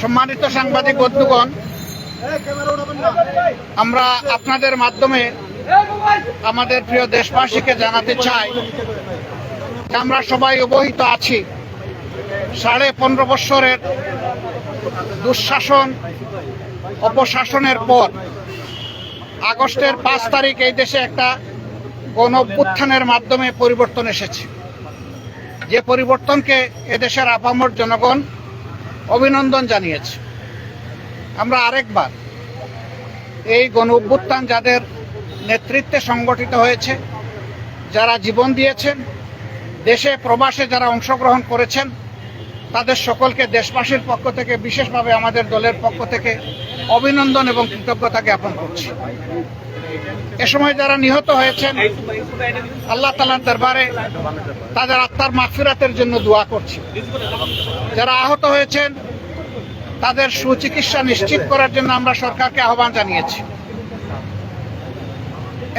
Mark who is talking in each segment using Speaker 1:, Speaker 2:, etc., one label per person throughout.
Speaker 1: সম্মানিত সাংবাদিক বন্ধুগণ, আমরা আপনাদের মাধ্যমে আমাদের প্রিয় দেশবাসীকে জানাতে চাই আমরা সবাই অবহিত আছি। সাড়ে পনেরো বৎসরের দুঃশাসন, অপশাসনের পর আগস্টের পাঁচ তারিখ এই দেশে একটা গণ মাধ্যমে পরিবর্তন এসেছে। যে পরিবর্তনকে এদেশের আপামর জনগণ অভিনন্দন জানিয়েছে। আমরা আরেকবার এই গণ অভ্যুত্থান যাদের নেতৃত্বে সংগঠিত হয়েছে, যারা জীবন দিয়েছেন, দেশে প্রবাসে যারা অংশগ্রহণ করেছেন, তাদের সকলকে দেশবাসীর পক্ষ থেকে, বিশেষভাবে আমাদের দলের পক্ষ থেকে অভিনন্দন এবং কৃতজ্ঞতা জ্ঞাপন করছি। এ সময় যারা নিহত হয়েছেন, আল্লাহ তালার দরবারে তাদের আত্মার মাফিরাতের জন্য দোয়া করছি। যারা আহত হয়েছেন, তাদের সুচিকিৎসা নিশ্চিত করার জন্য আমরা সরকারকে আহ্বান জানিয়েছি।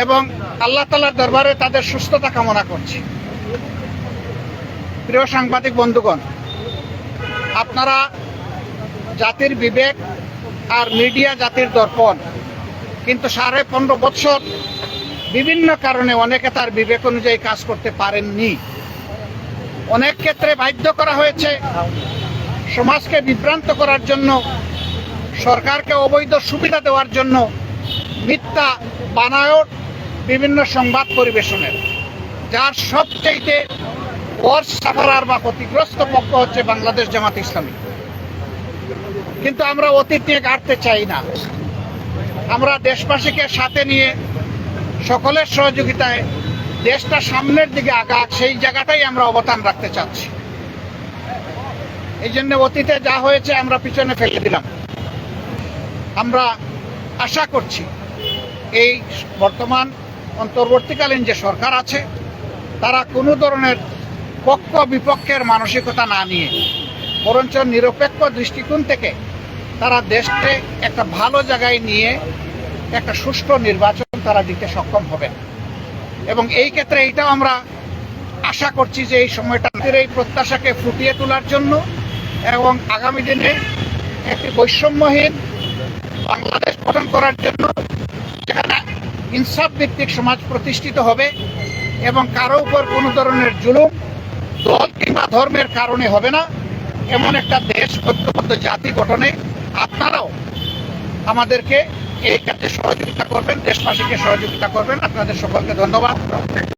Speaker 1: এবং আল্লাহ তালার দরবারে তাদের সুস্থতা কামনা করছি। প্রিয় সাংবাদিক বন্ধুগণ, আপনারা জাতির বিবেক আর মিডিয়া জাতির দর্পণ কিন্তু সাড়ে পনেরো বছর বিভিন্ন কারণে অনেকে তার বিবেক অনুযায়ী কাজ করতে পারেননি। অনেক ক্ষেত্রে বাধ্য করা হয়েছে সমাজকে বিভ্রান্ত করার জন্য, সরকারকে অবৈধ সুবিধা দেওয়ার জন্য মিথ্যা বানায়ট বিভিন্ন সংবাদ পরিবেশনের। যার সবচাইতে ওয়ার্স সাফারার বা ক্ষতিগ্রস্ত পক্ষ হচ্ছে বাংলাদেশ জামাত ইসলামী। কিন্তু আমরা অতীত নিয়ে গাড়তে চাই না। আমরা দেশবাসীকে সাথে নিয়ে সকলের সহযোগিতায় দেশটা সামনের দিকে আগাক, সেই জায়গাটাই আমরা অবদান রাখতে চাচ্ছি। এই জন্য অতীতে যা হয়েছে আমরা পিছনে ফেলে দিলাম। আমরা আশা করছি এই বর্তমান অন্তর্বর্তীকালীন যে সরকার আছে, তারা কোনো ধরনের পক্ষ বিপক্ষের মানসিকতা না নিয়ে, বরঞ্চ নিরপেক্ষ দৃষ্টিকোণ থেকে তারা দেশকে একটা ভালো জায়গায় নিয়ে একটা সুষ্ঠু নির্বাচন তারা দিতে সক্ষম হবেন। এবং এই ক্ষেত্রে এইটাও আমরা আশা করছি যে এই সময়টা এই প্রত্যাশাকে ফুটিয়ে তোলার জন্য এবং আগামী দিনে একটি বৈষম্যহীন বাংলাদেশ গঠন করার জন্য যেখানে ইনসাফ ভিত্তিক সমাজ প্রতিষ্ঠিত হবে এবং কারও উপর কোনো ধরনের জুলুম, দল কিংবা ধর্মের কারণে হবে না, এমন একটা দেশ, ঐক্যবদ্ধ জাতি গঠনে আপনারাও আমাদেরকে এই কাজে সহযোগিতা করবেন দেশবাসীকে সহযোগিতা করবেন। আপনাদের সকলকে ধন্যবাদ।